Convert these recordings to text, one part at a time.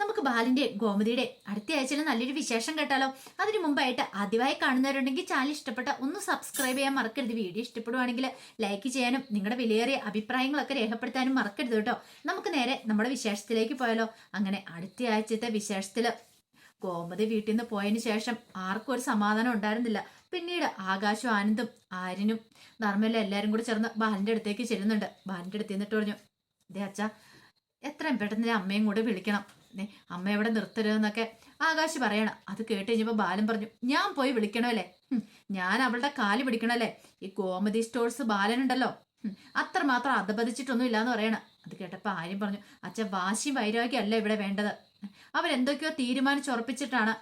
നമുക്ക് ബാലിന്റെ ഗോമതിയുടെ അടുത്ത ആഴ്ചയിൽ നല്ലൊരു വിശേഷം കേട്ടാലോ? അതിനു മുമ്പായിട്ട് ആദ്യമായി കാണുന്നവരുണ്ടെങ്കിൽ ചാനൽ ഇഷ്ടപ്പെട്ട ഒന്ന് സബ്സ്ക്രൈബ് ചെയ്യാൻ മറക്കരുത്. വീഡിയോ ഇഷ്ടപ്പെടുവാണെങ്കിൽ ലൈക്ക് ചെയ്യാനും നിങ്ങളുടെ വിലയേറിയ അഭിപ്രായങ്ങളൊക്കെ രേഖപ്പെടുത്താനും മറക്കരുത് കേട്ടോ. നമുക്ക് നേരെ നമ്മുടെ വിശേഷത്തിലേക്ക് പോയാലോ? അങ്ങനെ അടുത്ത ആഴ്ചത്തെ വിശേഷത്തിൽ ഗോമതി വീട്ടിൽ നിന്ന് പോയതിന് ശേഷം ആർക്കും ഒരു സമാധാനം ഉണ്ടായിരുന്നില്ല. പിന്നീട് ആകാശവും ആനന്ദും ആര്യനും ധർമ്മയിലും എല്ലാവരും കൂടി ചേർന്ന് ബാലിന്റെ അടുത്തേക്ക് ചെല്ലുന്നുണ്ട്. ബാലിന്റെ അടുത്ത് നിന്നിട്ട് പറഞ്ഞു ദേ അച്ഛ എത്രയും പെട്ടെന്ന് അമ്മയും കൂടെ വിളിക്കണം. അമ്മ എവിടെ നിർത്തരുതെന്നൊക്കെ ആകാശ് പറയണം. അത് കേട്ട് കഴിഞ്ഞപ്പോൾ ബാലൻ പറഞ്ഞു ഞാൻ പോയി വിളിക്കണമല്ലേ? ഞാൻ അവളുടെ കാൽ പിടിക്കണമല്ലേ? ഈ ഗോമതി സ്റ്റോഴ്സ് ബാലനുണ്ടല്ലോ. അത്രമാത്രം അധപതിച്ചിട്ടൊന്നും ഇല്ലാന്ന് പറയണം. അത് കേട്ടപ്പോൾ ആര്യം പറഞ്ഞു അച്ഛൻ വാശിയും വൈരാഗ്യം ഇവിടെ വേണ്ടത്. അവരെന്തൊക്കെയോ തീരുമാനിച്ചുറപ്പിച്ചിട്ടാണ്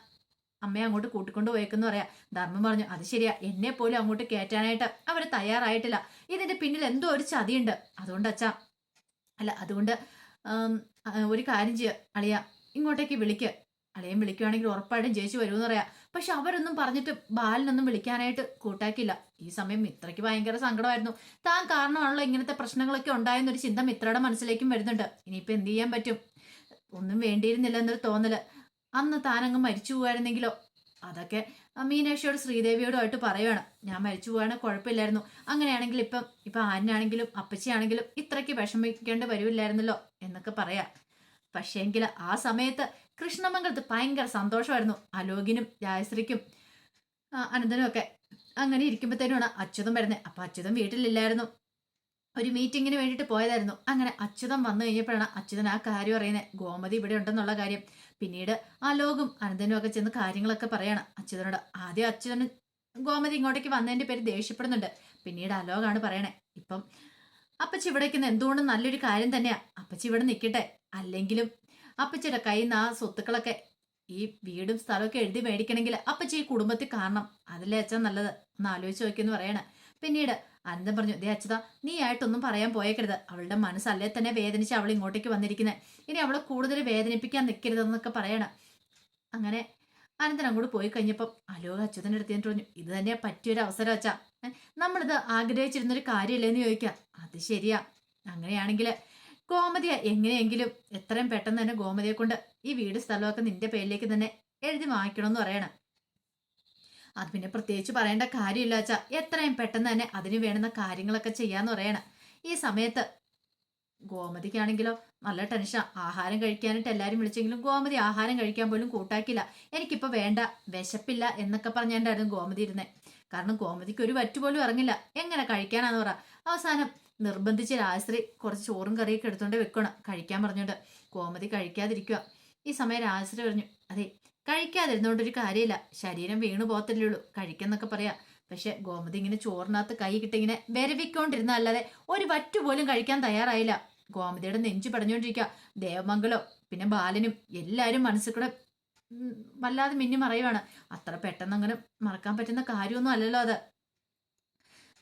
അമ്മയെ അങ്ങോട്ട് കൂട്ടിക്കൊണ്ട് പോയേക്കെന്ന് പറയാ. ധർമ്മം പറഞ്ഞു അത് ശരിയാ എന്നെ പോലും അങ്ങോട്ട് കയറ്റാനായിട്ട് അവർ തയ്യാറായിട്ടില്ല. ഇതിന്റെ പിന്നിൽ എന്തോ ഒരു ചതിയുണ്ട്. അതുകൊണ്ട് അച്ഛാ അല്ല അതുകൊണ്ട് ഒരു കാര്യം ചെയ്യ. അളിയ ഇങ്ങോട്ടേക്ക് വിളിക്ക്. അളിയൻ വിളിക്കുവാണെങ്കിൽ ഉറപ്പായിട്ടും ചേച്ചി വരുമെന്ന് പറയാം. പക്ഷെ അവരൊന്നും പറഞ്ഞിട്ട് ബാലിനൊന്നും വിളിക്കാനായിട്ട് കൂട്ടാക്കില്ല ഈ സമയം മിത്രയ്ക്ക് ഭയങ്കര സങ്കടമായിരുന്നു. താൻ കാരണമാണല്ലോ ഇങ്ങനത്തെ പ്രശ്നങ്ങളൊക്കെ ഉണ്ടായെന്നൊരു ചിന്ത മിത്രയുടെ മനസ്സിലേക്കും വരുന്നുണ്ട്. ഇനിയിപ്പോൾ എന്ത് ചെയ്യാൻ പറ്റും? ഒന്നും വേണ്ടിയിരുന്നില്ല എന്നൊരു തോന്നൽ. അന്ന് താനങ്ങ് മരിച്ചു പോകായിരുന്നെങ്കിലോ അതൊക്കെ മീനാക്ഷിയോട് ശ്രീദേവിയോടുമായിട്ട് പറയുകയാണ് ഞാൻ മരിച്ചു പോകാനോ കുഴപ്പമില്ലായിരുന്നു. അങ്ങനെയാണെങ്കിൽ ഇപ്പം ഇപ്പം ആനാണെങ്കിലും അപ്പച്ചിയാണെങ്കിലും ഇത്രയ്ക്ക് വിഷമിക്കേണ്ടി വരുമില്ലായിരുന്നല്ലോ എന്നൊക്കെ പറയാം. പക്ഷേങ്കിൽ ആ സമയത്ത് കൃഷ്ണമംഗലത്ത് ഭയങ്കര സന്തോഷമായിരുന്നു. അലോകിനും രാജശ്രീക്കും ആ, അനന്തനും ഒക്കെ അങ്ങനെ ഇരിക്കുമ്പോഴത്തേനുമാണ് അച്യുതം വരുന്നത് അപ്പം അച്യുതം വീട്ടിലില്ലായിരുന്നു. ഒരു മീറ്റിങ്ങിന് വേണ്ടിയിട്ട് പോയതായിരുന്നു. അങ്ങനെ അച്യുതൻ വന്നു കഴിഞ്ഞപ്പോഴാണ് അച്യുതൻ ആ കാര്യം അറിയുന്നത് ഗോമതി ഇവിടെ ഉണ്ടെന്നുള്ള കാര്യം. പിന്നീട് ആ ലോകും അനന്തനും ഒക്കെ ചെന്ന് കാര്യങ്ങളൊക്കെ പറയാണ്. അച്യുതനോട് ആദ്യം അച്യുതൻ ഗോമതി ഇങ്ങോട്ടേക്ക് വന്നതിന്റെ പേര് ദേഷ്യപ്പെടുന്നുണ്ട്. പിന്നീട് അലോകാണ് പറയണേ. ഇപ്പം അപ്പച്ചി ഇവിടെ നിൽക്കുന്ന എന്തുകൊണ്ടും നല്ലൊരു കാര്യം തന്നെയാ. അപ്പച്ചി ഇവിടെ നിൽക്കട്ടെ. അല്ലെങ്കിലും അപ്പച്ചിയുടെ കയ്യിൽ നിന്ന് ആ സ്വത്തുക്കളൊക്കെ ഈ വീടും സ്ഥലമൊക്കെ എഴുതി മേടിക്കണമെങ്കിൽ അപ്പച്ചി ഈ കുടുംബത്തിൽ അതല്ലേ അച്ഛൻ നല്ലത്? ഒന്ന് ആലോചിച്ച് നോക്കിയെന്ന് പറയണേ. പിന്നീട് അനന്തം പറഞ്ഞു ദേ അച്ഛതാ നീ ആയിട്ടൊന്നും പറയാൻ പോയേക്കരുത്. അവളുടെ മനസ്സല്ലേ തന്നെ വേദനിച്ച് അവൾ ഇങ്ങോട്ടേക്ക് വന്നിരിക്കുന്നത് ഇനി അവളെ കൂടുതൽ വേദനിപ്പിക്കാൻ നിൽക്കരുതെന്നൊക്കെ പറയണം. അങ്ങനെ അനന്തൻ അങ്ങോട്ട് പോയി കഴിഞ്ഞപ്പം അലോക അച്യുതന്റെ അടുത്ത് ഞാൻ പറഞ്ഞു ഇത് തന്നെയാ പറ്റിയൊരു അവസരം അച്ഛാ. നമ്മളിത് ആഗ്രഹിച്ചിരുന്നൊരു കാര്യമില്ലെന്ന് ചോദിക്കാം. അത് ശരിയാ. അങ്ങനെയാണെങ്കിൽ ഗോമതിയ എങ്ങനെയെങ്കിലും എത്രയും പെട്ടെന്ന് തന്നെ ഗോമതിയെ കൊണ്ട് ഈ വീട് സ്ഥലമൊക്കെ നിന്റെ പേരിലേക്ക് തന്നെ എഴുതി വാങ്ങിക്കണമെന്ന് പറയണം. അത് പിന്നെ പ്രത്യേകിച്ച് പറയേണ്ട കാര്യമില്ല വെച്ചാൽ എത്രയും പെട്ടെന്ന് തന്നെ അതിന് വേണ്ടുന്ന കാര്യങ്ങളൊക്കെ ചെയ്യാന്ന് പറയണം. ഈ സമയത്ത് ഗോമതിക്കാണെങ്കിലോ നല്ല ടെൻഷൻ ആഹാരം കഴിക്കാനായിട്ട് എല്ലാവരും വിളിച്ചെങ്കിലും ഗോമതി ആഹാരം കഴിക്കാൻ പോലും കൂട്ടാക്കില്ല. എനിക്കിപ്പോൾ വേണ്ട വിശപ്പില്ല എന്നൊക്കെ പറഞ്ഞാണ്ടായിരുന്നു ഗോമതി ഇരുന്നേ. കാരണം ഗോമതിക്ക് ഒരു വറ്റു പോലും ഇറങ്ങില്ല. എങ്ങനെ കഴിക്കാനാന്ന് പറ. അവസാനം നിർബന്ധിച്ച് രാജശ്രീ കുറച്ച് ചോറും കറിയൊക്കെ എടുത്തോണ്ട് വെക്കണം. കഴിക്കാൻ പറഞ്ഞോണ്ട് ഗോമതി കഴിക്കാതിരിക്കുക ഈ സമയം രാജശ്രീ പറഞ്ഞു അതെ കഴിക്കാതിരുന്നോണ്ട് ഒരു കാര്യമില്ല. ശരീരം വീണു പോകത്തില്ലേ ഉള്ളൂ. കഴിക്കെന്നൊക്കെ പറയാ. പക്ഷെ ഗോമതി ഇങ്ങനെ ചോറിനകത്ത് കൈ കിട്ടിങ്ങനെ വിരവിക്കൊണ്ടിരുന്ന അല്ലാതെ ഒരു വറ്റു പോലും കഴിക്കാൻ തയ്യാറായില്ല. ഗോമതിയുടെ നെഞ്ചു പടഞ്ഞുകൊണ്ടിരിക്കുക ദേവമംഗലോ പിന്നെ ബാലനും എല്ലാവരും മനസ്സിൽ കൂടെ വല്ലാതെ മിന്നി മറയുവാണ്. അത്ര പെട്ടെന്ന് അങ്ങനെ മറക്കാൻ പറ്റുന്ന കാര്യമൊന്നും അല്ലല്ലോ അത്.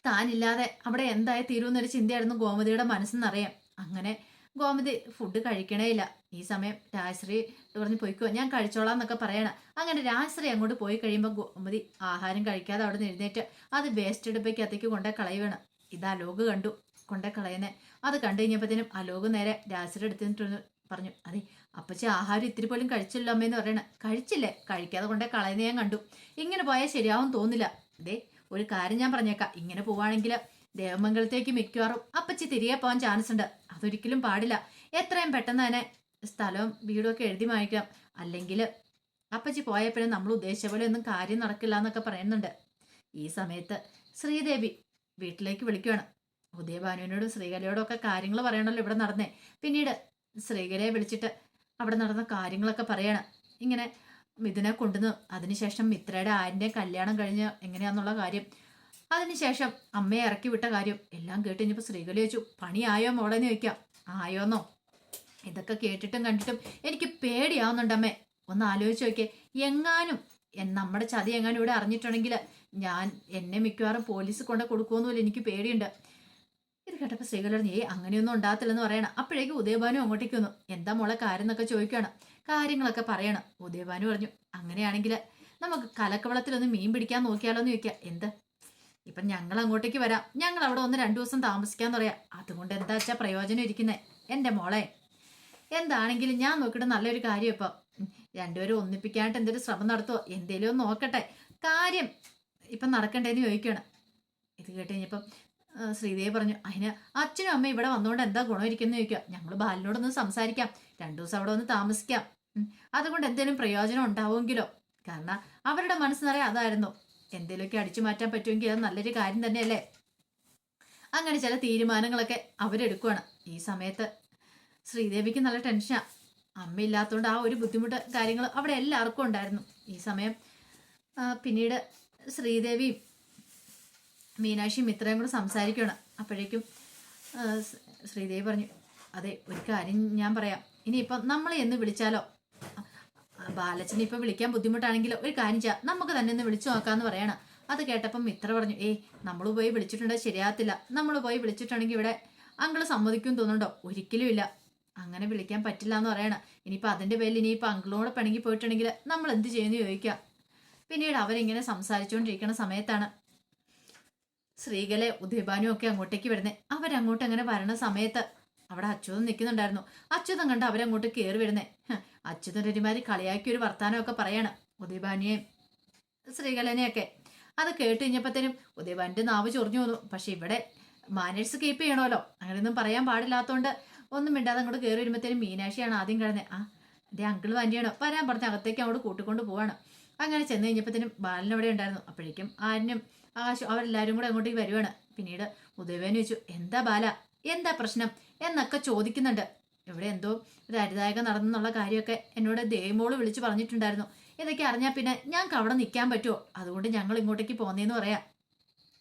താനില്ലാതെ അവിടെ എന്തായി തീരുമെന്നൊരു ചിന്തയായിരുന്നു ഗോമതിയുടെ മനസ്സെന്നറിയാം അങ്ങനെ ഗോമതി ഫുഡ് കഴിക്കണേ ഇല്ല. ഈ സമയം രാജശ്രീ പറഞ്ഞ് പോയിക്കോ. ഞാൻ കഴിച്ചോളാം എന്നൊക്കെ പറയണം. അങ്ങനെ രാജശ്രീ അങ്ങോട്ട് പോയി കഴിയുമ്പോൾ ഗോമതി ആഹാരം കഴിക്കാതെ അവിടെ നിന്ന് എഴുന്നേറ്റ് അത് വേസ്റ്റ് എടുപ്പയ്ക്കകത്തേക്ക് കൊണ്ടേ കളയുവാണ് ഇത് അലോക് കണ്ടു. കൊണ്ടേ കളയുന്നേ അത് കണ്ടു കഴിഞ്ഞപ്പോഴത്തേനും അലോക് നേരെ രാജശ്രീ എടുത്തിട്ട് പറഞ്ഞു അതെ അപ്പച്ചി ആഹാരം ഇത്തിരി പോലും കഴിച്ചില്ല അമ്മയെന്ന് പറയണേ. കഴിച്ചില്ലേ? കഴിക്കാതെ കൊണ്ടേ കളയുന്ന ഞാൻ കണ്ടു. ഇങ്ങനെ പോയാൽ ശരിയാവും തോന്നില്ല. അതെ ഒരു കാര്യം ഞാൻ പറഞ്ഞേക്കാം. ഇങ്ങനെ പോവാണെങ്കിൽ ദേവമംഗലത്തേക്ക് മിക്കവാറും അപ്പച്ചി തിരികെ പോകാൻ ചാൻസ് ഉണ്ട്. അതൊരിക്കലും പാടില്ല. എത്രയും പെട്ടെന്ന് തന്നെ സ്ഥലവും വീടും ഒക്കെ എഴുതി വാങ്ങിക്കാം അല്ലെങ്കിൽ അപ്പച്ചി പോയപ്പോഴും നമ്മൾ ഉദ്ദേശിച്ച പോലെ ഒന്നും കാര്യം നടക്കില്ല എന്നൊക്കെ പറയുന്നുണ്ട്. ഈ സമയത്ത് ശ്രീദേവി വീട്ടിലേക്ക് വിളിക്കുകയാണ് ഉദയഭാനുവിനോടും ശ്രീകലയോടും ഒക്കെ കാര്യങ്ങൾ പറയണല്ലോ ഇവിടെ നടന്നേ. പിന്നീട് ശ്രീകലയെ വിളിച്ചിട്ട് അവിടെ നടന്ന കാര്യങ്ങളൊക്കെ പറയണം. ഇങ്ങനെ മിഥുനെ കൊണ്ടുവന്നു അതിനുശേഷം മിത്രയുടെ ആരിന്റെ കല്യാണം കഴിഞ്ഞ് എങ്ങനെയാണെന്നുള്ള കാര്യം അതിനുശേഷം അമ്മയെ ഇറക്കി വിട്ട കാര്യം എല്ലാം കേട്ട് കഴിഞ്ഞപ്പോൾ ശ്രീകല ചോദിച്ചു പണിയായോ മോളെന്ന് ചോദിക്കാം. ആയോന്നോ. ഇതൊക്കെ കേട്ടിട്ടും കണ്ടിട്ടും എനിക്ക് പേടിയാവുന്നുണ്ട് അമ്മേ. ഒന്ന് ആലോചിച്ച് നോക്കിയേ. എങ്ങാനും നമ്മുടെ ചതി എങ്ങാനും ഇവിടെ അറിഞ്ഞിട്ടുണ്ടെങ്കിൽ ഞാൻ എന്നെ മിക്കവാറും പോലീസ് കൊണ്ട് കൊടുക്കുമെന്നുമില്ല എനിക്ക് പേടിയുണ്ട്. ഇത് കേട്ടപ്പോൾ സ്ത്രീകൾ പറഞ്ഞു ഏയ് അങ്ങനെയൊന്നും ഉണ്ടാകത്തില്ലെന്ന് പറയണം. അപ്പോഴേക്കും ഉദയഭാനു അങ്ങോട്ടേക്ക് വന്നു. എന്താ മോളെ കാര്യം എന്നൊക്കെ ചോദിക്കുകയാണ്. കാര്യങ്ങളൊക്കെ പറയണം. ഉദയഭാനു പറഞ്ഞു അങ്ങനെയാണെങ്കിൽ നമുക്ക് കലക്കവളത്തിലൊന്ന് മീൻ പിടിക്കാൻ നോക്കിയാലോ എന്ന് എന്ത്? ഇപ്പം ഞങ്ങൾ അങ്ങോട്ടേക്ക് വരാം. ഞങ്ങൾ അവിടെ ഒന്ന് രണ്ടു ദിവസം താമസിക്കാന്ന് പറയാം. അതുകൊണ്ട് എന്താ വെച്ചാൽ പ്രയോജനം ഇരിക്കുന്നേ. എന്റെ മോളെ എന്താണെങ്കിലും ഞാൻ നോക്കിയിട്ട് നല്ലൊരു കാര്യം ഇപ്പം. രണ്ടുപേരും ഒന്നിപ്പിക്കാനായിട്ട് എന്തൊരു ശ്രമം നടത്തുമോ എന്തേലും ഒന്ന് നോക്കട്ടെ. കാര്യം ഇപ്പം നടക്കണ്ടേന്ന് ചോദിക്കുകയാണ് ഇത് കേട്ട് കഴിഞ്ഞപ്പം ശ്രീദേവി പറഞ്ഞു അതിന് അച്ഛനും അമ്മയും ഇവിടെ വന്നുകൊണ്ട് എന്താ ഗുണം ഇരിക്കുന്നു ചോദിക്കുക ഞങ്ങൾ ബാലിനോടൊന്ന് സംസാരിക്കാം. രണ്ടു ദിവസം അവിടെ ഒന്ന് താമസിക്കാം. അതുകൊണ്ട് എന്തേലും പ്രയോജനം ഉണ്ടാവുമെങ്കിലോ? കാരണം അവരുടെ മനസ്സ് നിറയെ അതായിരുന്നു. എന്തെങ്കിലുമൊക്കെ അടിച്ചു മാറ്റാൻ പറ്റുമെങ്കിൽ അത് നല്ലൊരു കാര്യം തന്നെയല്ലേ? അങ്ങനെ ചില തീരുമാനങ്ങളൊക്കെ അവരെടുക്കുവാണ്. ഈ സമയത്ത് ശ്രീദേവിക്ക് നല്ല ടെൻഷനാണ് അമ്മയില്ലാത്തതുകൊണ്ട് ആ ഒരു ബുദ്ധിമുട്ട് കാര്യങ്ങൾ അവിടെ എല്ലാവർക്കും ഉണ്ടായിരുന്നു. ഈ സമയം പിന്നീട് ശ്രീദേവിയും മീനാക്ഷിയും ഇത്രയും കൂടെ സംസാരിക്കണം അപ്പോഴേക്കും ശ്രീദേവി പറഞ്ഞു അതെ ഒരു കാര്യം ഞാൻ പറയാം. ഇനിയിപ്പം നമ്മളെ എന്ന് വിളിച്ചാലോ? ബാലച്ചനെ ഇപ്പൊ വിളിക്കാൻ ബുദ്ധിമുട്ടാണെങ്കിലോ ഒരു കാര്യം ചെയ്യാം. നമുക്ക് തന്നെ ഒന്ന് വിളിച്ചു നോക്കാന്ന് പറയണം. അത് കേട്ടപ്പം മിത്ര പറഞ്ഞു. ഏയ് നമ്മൾ പോയി വിളിച്ചിട്ടുണ്ടെങ്കിൽ ശരിയാകത്തില്ല. നമ്മൾ പോയി വിളിച്ചിട്ടുണ്ടെങ്കിൽ ഇവിടെ അങ്കിൾ സമ്മതിക്കും തോന്നുന്നുണ്ടോ? ഒരിക്കലും ഇല്ല. അങ്ങനെ വിളിക്കാൻ പറ്റില്ല എന്ന് പറയണം. ഇനിയിപ്പോൾ അതിന്റെ പേരിൽ ഇനിയിപ്പോൾ അങ്കിളോട് പിണങ്ങി പോയിട്ടുണ്ടെങ്കിൽ നമ്മൾ എന്ത് ചെയ്യുന്നു ചോദിക്കാം. പിന്നീട് അവരിങ്ങനെ സംസാരിച്ചുകൊണ്ടിരിക്കുന്ന സമയത്താണ് സ്ത്രീകളെ ഉദയഭാനും ഒക്കെ അങ്ങോട്ടേക്ക് വരുന്നത് അവരങ്ങോട്ട് അങ്ങനെ വരണ സമയത്ത് അവിടെ അച്യുതൻ നിൽക്കുന്നുണ്ടായിരുന്നു. അച്യുതൻ കണ്ട് അവരങ്ങോട്ട് കയറി വരുന്നേ. അച്യുതൻ ഒരുമാതിരി കളിയാക്കി ഒരു വർത്താനമൊക്കെ പറയാണ്. ഉദയഭാനിയെയും ശ്രീകലനെയൊക്കെ. അത് കേട്ട് കഴിഞ്ഞപ്പോഴത്തേനും ഉദയഭാന്റെ നാവ് ചൊറിഞ്ഞു പോന്നു. പക്ഷെ ഇവിടെ മാനേഴ്സ് കീപ്പ് ചെയ്യണമല്ലോ. അങ്ങനെയൊന്നും പറയാൻ പാടില്ലാത്തതുകൊണ്ട് ഒന്നും മിണ്ടാതെ അങ്ങോട്ട് കയറി വരുമ്പോഴത്തേനും മീനാക്ഷിയാണ് ആദ്യം കിടന്നത് ആ എന്റെ അങ്കിൾ വണ്ടിയാണ്? വരാൻ പറഞ്ഞ അകത്തേക്ക് അങ്ങോട്ട് കൂട്ടിക്കൊണ്ട് പോവാണ്. അങ്ങനെ ചെന്ന് കഴിഞ്ഞപ്പോഴത്തേനും ബാലൻ അവിടെ ഉണ്ടായിരുന്നു. അപ്പോഴേക്കും ആരിനും ആകാശം അവരെല്ലാവരും കൂടെ അങ്ങോട്ടേക്ക് വരുവാണ്. പിന്നീട് ഉദയവേന് ചോദിച്ചു എന്താ ബാല? എന്താ പ്രശ്നം? എന്നൊക്കെ ചോദിക്കുന്നുണ്ട്. ഇവിടെ എന്തോ ഒരു അരുതായകം നടന്നെന്നുള്ള കാര്യമൊക്കെ എന്നോട് ദേമോൾ വിളിച്ചു പറഞ്ഞിട്ടുണ്ടായിരുന്നു. ഇതൊക്കെ അറിഞ്ഞാൽ പിന്നെ ഞങ്ങൾക്ക് അവിടെ നിൽക്കാൻ പറ്റുമോ? അതുകൊണ്ട് ഞങ്ങൾ ഇങ്ങോട്ടേക്ക് പോന്നേന്ന് പറയാം.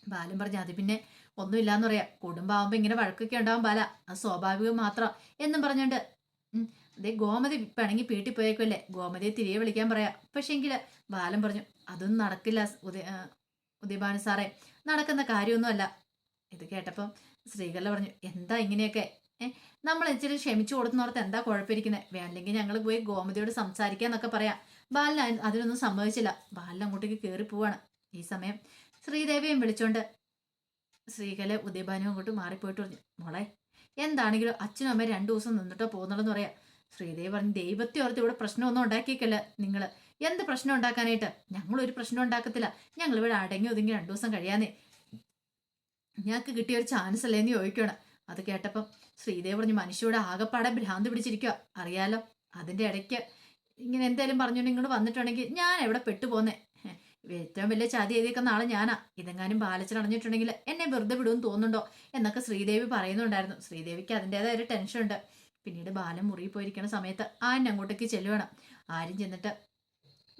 ബാലൻ പറഞ്ഞു അത് പിന്നെ ഒന്നുമില്ലാന്ന് പറയാം. കുടുംബമാകുമ്പോൾ ഇങ്ങനെ വഴക്കൊക്കെ ഉണ്ടാവും ബാല. അത് സ്വാഭാവികം മാത്രം എന്നും പറഞ്ഞുകൊണ്ട് അതേ ഗോമതി പിണങ്ങി പീട്ടി പോയേക്കുമല്ലേ ഗോമതിയെ തിരികെ വിളിക്കാൻ പറയാം. പക്ഷേങ്കിൽ ബാലൻ പറഞ്ഞു അതൊന്നും നടക്കില്ല ഉദയ ഉദയഭാനു സാറേ. നടക്കുന്ന കാര്യമൊന്നുമല്ല. ഇത് കേട്ടപ്പം ശ്രീകല പറഞ്ഞു എന്താ ഇങ്ങനെയൊക്കെ? നമ്മൾ ഇച്ചിരി ക്ഷമിച്ചു കൊടുക്കുന്നോർത്ത് എന്താ കുഴപ്പമിരിക്കുന്നത് വേണ്ടെങ്കിൽ ഞങ്ങൾ പോയി ഗോമതിയോട് സംസാരിക്കാന്നൊക്കെ പറയാം. ബാലൻ അതിനൊന്നും സംഭവിച്ചില്ല ബാലൻ അങ്ങോട്ടേക്ക് കയറി പോവാണ്. ഈ സമയം ശ്രീദേവിയും വിളിച്ചോണ്ട് ശ്രീകല ഉദയഭാനും അങ്ങോട്ട് മാറിപ്പോയിട്ട് പറഞ്ഞു. മോളെ എന്താണെങ്കിലും അച്ഛനും അമ്മയും രണ്ടു ദിവസം നിന്നിട്ടോ പോകുന്നുള്ളെന്ന് പറയാം. ശ്രീദേവി പറഞ്ഞു ദൈവത്തെ ഓർത്ത് ഇവിടെ പ്രശ്നമൊന്നും ഉണ്ടാക്കിയേക്കല്ല നിങ്ങൾ എന്ത് പ്രശ്നം ഉണ്ടാക്കാനായിട്ട്? ഞങ്ങൾ ഒരു പ്രശ്നം ഉണ്ടാക്കത്തില്ല. ഞങ്ങൾ ഇവിടെ അടങ്ങി ഒതുങ്ങി രണ്ടു ദിവസം കഴിയാന്നേ. ഞങ്ങൾക്ക് കിട്ടിയ ഒരു ചാൻസ് അല്ലേന്ന് ചോദിക്കണം അത് കേട്ടപ്പം ശ്രീദേവ് പറഞ്ഞു മനുഷ്യയുടെ ആകപ്പാടെ ഭ്രാന്ത് പിടിച്ചിരിക്കുക അറിയാലോ അതിന്റെ ഇടയ്ക്ക് ഇങ്ങനെ എന്തായാലും പറഞ്ഞു ഇങ്ങോട്ട് വന്നിട്ടുണ്ടെങ്കിൽ ഞാൻ എവിടെ പെട്ടുപോന്നെ? ഏറ്റവും വലിയ ചതി എഴുതിയേക്കുന്ന ആൾ ഞാനാ. ഇതെങ്ങാനും ബാലച്ചൻ അടഞ്ഞിട്ടുണ്ടെങ്കിൽ എന്നെ വെറുതെ വിടുമെന്ന് തോന്നുന്നുണ്ടോ? എന്നൊക്കെ ശ്രീദേവി പറയുന്നുണ്ടായിരുന്നു. ശ്രീദേവിക്ക് അതിന്റെതായ ഒരു ടെൻഷൻ ഉണ്ട്. പിന്നീട് ബാലൻ മുറിയിൽ പോയിരിക്കുന്ന സമയത്ത് ആൻ അങ്ങോട്ടേക്ക് ചെല്ലുവാണ്. ആരും ചെന്നിട്ട്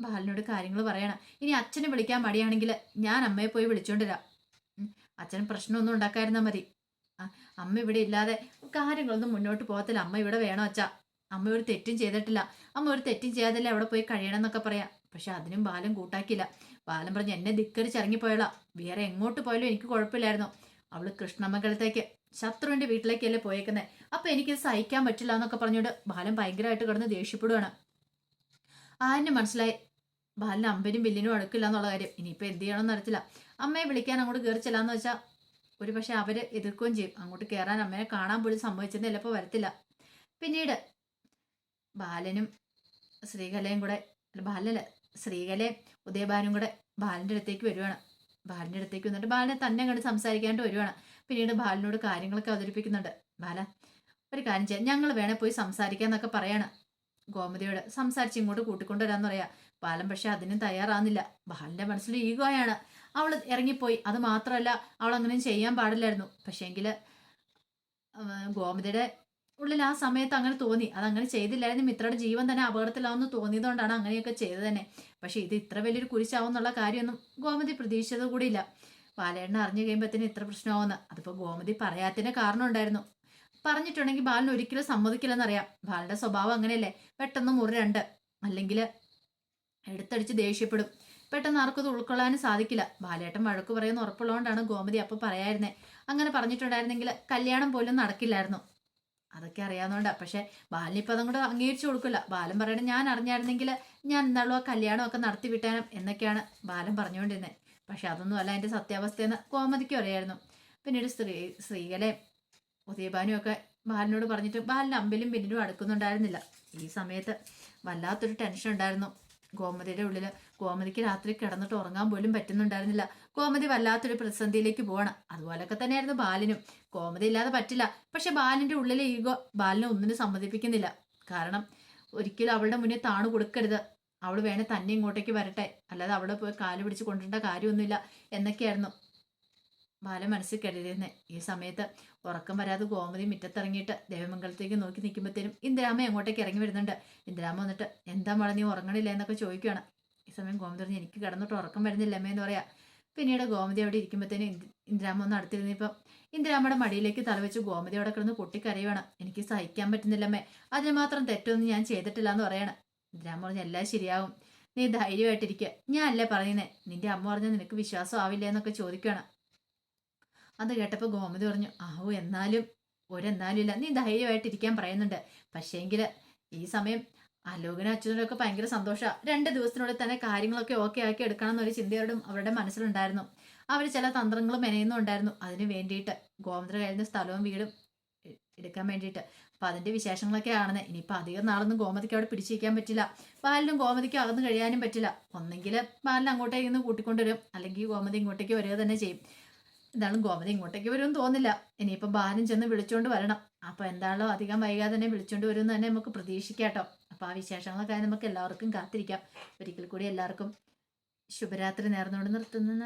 ബാലനോട് കാര്യങ്ങൾ പറയണം. ഇനി അച്ഛനെ വിളിക്കാൻ മടിയാണെങ്കിൽ ഞാൻ അമ്മയെ പോയി വിളിച്ചോണ്ടിരാം. അച്ഛൻ പ്രശ്നമൊന്നും ഉണ്ടാക്കാതിരുന്നാൽ മതി. അമ്മ ഇവിടെ ഇല്ലാതെ കാര്യങ്ങളൊന്നും മുന്നോട്ട് പോകത്തില്ല. അമ്മ ഇവിടെ വേണോ അച്ഛാ. അമ്മ ഒരു തെറ്റും ചെയ്തിട്ടില്ല. അമ്മ ഒരു തെറ്റും ചെയ്യാതല്ല അവിടെ പോയി കഴിയണം എന്നൊക്കെ പറയാം. പക്ഷെ അതിനും ബാലം കൂട്ടാക്കിയില്ല. ബാലം പറഞ്ഞ് എന്നെ ധിക്കരിച്ച് ഇറങ്ങിപ്പോയാളാ വേറെ എങ്ങോട്ട് പോയാലും എനിക്ക് കുഴപ്പമില്ലായിരുന്നു. അവൾ കൃഷ്ണമംഗലത്തേക്ക് ശത്രുവിന്റെ വീട്ടിലേക്കല്ലേ പോയേക്കുന്നത് അപ്പൊ എനിക്കിത് സഹിക്കാൻ പറ്റില്ല എന്നൊക്കെ പറഞ്ഞുകൊണ്ട് ബാലൻ ഭയങ്കരമായിട്ട് കിടന്ന് ദേഷ്യപ്പെടുവാണ്. ആരിന് മനസ്സിലായി? ബാലിന് അമ്പനും ബില്ലിനും അടുക്കില്ല എന്നുള്ള കാര്യം. ഇനിയിപ്പോൾ എന്ത് ചെയ്യണമെന്ന് അറിയത്തില്ല. അമ്മയെ വിളിക്കാൻ അങ്ങോട്ട് കയറി ചെല്ലാന്ന് വെച്ചാൽ ഒരു പക്ഷെ അവർ എതിർക്കുകയും ചെയ്യും. അങ്ങോട്ട് കയറാൻ അമ്മേനെ കാണാൻ പോലും സംഭവിച്ചെന്ന് ചിലപ്പോൾ വരത്തില്ല. പിന്നീട് ബാലനും ശ്രീകലയും കൂടെ ബാലനല്ല ശ്രീകലയും ഉദയബാലും കൂടെ ബാലന്റെ അടുത്തേക്ക് വരുവാണ്. ബാലന്റെ അടുത്തേക്ക് വന്നിട്ട് ബാലനെ തന്നെ കണ്ട് സംസാരിക്കാനായിട്ട് വരുവാണ്. പിന്നീട് ബാലനോട് കാര്യങ്ങളൊക്കെ അവതരിപ്പിക്കുന്നുണ്ട്. ബാല ഒരു കാര്യം ചെയ്യാം. ഞങ്ങൾ വേണേൽ പോയി സംസാരിക്കാന്നൊക്കെ പറയാണ്. ഗോമതിയോട് സംസാരിച്ച് ഇങ്ങോട്ട് കൂട്ടിക്കൊണ്ടുവരാന്ന് പറയാ. ബാലൻ പക്ഷെ അതിനും തയ്യാറാകുന്നില്ല ബാലന്റെ മനസ്സിൽ ഈഗോയാണ്. അവൾ ഇറങ്ങിപ്പോയി. അത് മാത്രമല്ല അവൾ അങ്ങനെ ചെയ്യാൻ പാടില്ലായിരുന്നു. പക്ഷേങ്കിൽ ഗോമതിയുടെ ഉള്ളിൽ ആ സമയത്ത് അങ്ങനെ തോന്നി. അതങ്ങനെ ചെയ്തില്ലായിരുന്നു. മിത്രയുടെ ജീവൻ തന്നെ അപകടത്തിലാവുമെന്ന് തോന്നിയതുകൊണ്ടാണ് അങ്ങനെയൊക്കെ ചെയ്തത് തന്നെ. പക്ഷേ ഇത് ഇത്ര വലിയൊരു കുരിശാവും എന്നുള്ള കാര്യമൊന്നും ഗോമതി പ്രതീക്ഷിച്ചത് കൂടിയില്ല ബാലേണ്ണ അറിഞ്ഞു കഴിയുമ്പോഴത്തേന് ഇത്ര പ്രശ്നമാവുന്ന അതിപ്പോൾ ഗോമതി പറയാത്തതിന് കാരണം ഉണ്ടായിരുന്നു. പറഞ്ഞിട്ടുണ്ടെങ്കിൽ ബാലൻ ഒരിക്കലും സമ്മതിക്കില്ലെന്നറിയാം. ബാലന്റെ സ്വഭാവം അങ്ങനെയല്ലേ? പെട്ടെന്ന് മുറി രണ്ട് അല്ലെങ്കിൽ എടുത്തടിച്ച് ദേഷ്യപ്പെടും. പെട്ടെന്ന് ആർക്കും ഇത് ഉൾക്കൊള്ളാനും സാധിക്കില്ല. ബാലേട്ടൻ വഴക്ക് പറയുന്ന ഉറപ്പുള്ളതുകൊണ്ടാണ് ഗോമതി അപ്പോൾ പറയായിരുന്നേ. അങ്ങനെ പറഞ്ഞിട്ടുണ്ടായിരുന്നെങ്കിൽ കല്യാണം പോലും നടക്കില്ലായിരുന്നു. അതൊക്കെ അറിയാവുന്നതുകൊണ്ടാണ് പക്ഷേ ബാലിനിപ്പോൾ അതും കൂടെ അംഗീകരിച്ചു കൊടുക്കില്ല. ബാലൻ പറയണേ ഞാൻ അറിഞ്ഞായിരുന്നെങ്കിൽ ഞാൻ എന്നാളും ആ കല്യാണമൊക്കെ നടത്തി വിട്ടാനും എന്നൊക്കെയാണ് ബാലൻ പറഞ്ഞുകൊണ്ടിരുന്നത് പക്ഷെ അതൊന്നും അല്ല എന്റെ സത്യാവസ്ഥയെന്ന് ഗോമതിക്കും അറിയായിരുന്നു. പിന്നീട് സ്ത്രീ സ്ത്രീകളെ ഉദയഭാനും ഒക്കെ ബാലിനോട് പറഞ്ഞിട്ട് ബാലിന് അമ്പിലും പിന്നിലും അടുക്കുന്നുണ്ടായിരുന്നില്ല. ഈ സമയത്ത് വല്ലാത്തൊരു ടെൻഷൻ ഉണ്ടായിരുന്നു. ഗോമതിയുടെ ഉള്ളിൽ ഗോമതിക്ക് രാത്രി കിടന്നിട്ട് ഉറങ്ങാൻ പോലും പറ്റുന്നുണ്ടായിരുന്നില്ല. ഗോമതി വല്ലാത്തൊരു പ്രതിസന്ധിയിലേക്ക് പോകണം അതുപോലൊക്കെ തന്നെയായിരുന്നു ബാലിനും. ഗോമതി ഇല്ലാതെ പറ്റില്ല. പക്ഷെ ബാലിന്റെ ഉള്ളിലെ ഈഗോ ബാലിനെ ഒന്നിനും സമ്മതിപ്പിക്കുന്നില്ല. കാരണം ഒരിക്കലും അവളുടെ മുന്നിൽ താണു കൊടുക്കരുത്. അവൾ വേണേ തന്നെ ഇങ്ങോട്ടേക്ക് വരട്ടെ. അല്ലാതെ അവിടെ പോയി കാൽ പിടിച്ച് കൊണ്ടുവരേണ്ട കാര്യമൊന്നുമില്ല. എന്നൊക്കെയായിരുന്നു. ബാല മനസ്സിൽ കരുതിയിരുന്നെ. ഈ സമയത്ത് ഉറക്കം വരാതെ ഗോമതി മുറ്റത്തിറങ്ങിയിട്ട് ദേവമംഗലത്തേക്ക് നോക്കി നിൽക്കുമ്പോഴത്തേനും ഇന്ദിരാമ എങ്ങോട്ടേക്ക് ഇറങ്ങി വരുന്നുണ്ട്. ഇന്ദിരാമ വന്നിട്ട് എന്താ മോളെ നീ ഉറങ്ങണില്ല? എന്നൊക്കെ ചോദിക്കുകയാണ് ഈ സമയം ഗോമതി പറഞ്ഞു എനിക്ക് കിടന്നിട്ട് ഉറക്കം വരുന്നില്ല അമ്മയെന്ന് പറയാ. പിന്നീട് ഗോമതി അവിടെ ഇരിക്കുമ്പോഴത്തേനും ഇന്ദി- ഇന്ദിരാമ ഒന്ന് അടുത്തിരുന്നിപ്പം ഇന്ദിരാമയുടെ മടിയിലേക്ക് തലവെച്ച് ഗോമതി അവിടെ കിടന്ന് പൊട്ടിക്കരയുവാണ്. എനിക്ക് സഹിക്കാൻ പറ്റുന്നില്ലമ്മേ അതിന് മാത്രം തെറ്റൊന്നും ഞാൻ ചെയ്തിട്ടില്ല എന്ന് പറയണം. ഇന്ദിരാമ പറഞ്ഞു എല്ലാം ശരിയാവും. നീ ധൈര്യമായിട്ടിരിക്കുക ഞാൻ അല്ലേ പറയുന്നേ നിന്റെ അമ്മ പറഞ്ഞാൽ നിനക്ക് വിശ്വാസം ആവില്ല എന്നൊക്കെ ചോദിക്കുകയാണ് അത് കേട്ടപ്പോൾ ഗോമതി പറഞ്ഞു ആവോ എന്നാലും ഒരെന്നാലും ഇല്ല. നീ ധൈര്യമായിട്ടിരിക്കാൻ പറയുന്നുണ്ട്. പക്ഷേങ്കിൽ ഈ സമയം അലോകന അച്ഛനും ഒക്കെ ഭയങ്കര സന്തോഷമാണ് രണ്ട് ദിവസത്തിനുള്ളിൽ തന്നെ കാര്യങ്ങളൊക്കെ ഓക്കെ ആക്കി എടുക്കണം എന്നൊരു ചിന്തയോടും അവരുടെ മനസ്സിലുണ്ടായിരുന്നു. അവർ ചില തന്ത്രങ്ങളും മെനയുന്നുണ്ടായിരുന്നു. അതിന് വേണ്ടിയിട്ട് ഗോമതി കഴിയുന്ന സ്ഥലവും വീടും എടുക്കാൻ വേണ്ടിയിട്ട്. അപ്പം അതിന്റെ വിശേഷങ്ങളൊക്കെ ആണെന്ന്. ഇനിയിപ്പോൾ അധികം നാളൊന്നും ഗോമതിക്ക് അവിടെ പിടിച്ചിരിക്കാൻ പറ്റില്ല. ബാലിനും ഗോമതിക്ക് അകന്ന് കഴിയാനും പറ്റില്ല. ഒന്നെങ്കിൽ പാലിന് അങ്ങോട്ടേക്ക് നിന്ന് കൂട്ടിക്കൊണ്ടുവരും. അല്ലെങ്കിൽ ഗോമതി ഇങ്ങോട്ടേക്ക് വരിക തന്നെ ചെയ്യും. എന്തായാലും ഗോമതി ഇങ്ങോട്ടേക്ക് വരുമെന്ന് തോന്നില്ല ഇനിയിപ്പം ബാലൻ ചെന്ന് വിളിച്ചോണ്ട് വരണം. അപ്പോൾ എന്താണല്ലോ അധികം വൈകാതെ തന്നെ വിളിച്ചോണ്ട് വരുമെന്ന് തന്നെ നമുക്ക് പ്രതീക്ഷിക്കാം കേട്ടോ അപ്പോൾ ആ വിശേഷങ്ങളൊക്കെ നമുക്ക് എല്ലാവർക്കും കാത്തിരിക്കാം. ഒരിക്കൽ കൂടി എല്ലാവർക്കും ശുഭരാത്രി നേർന്നുകൊണ്ട് നിർത്തുന്ന.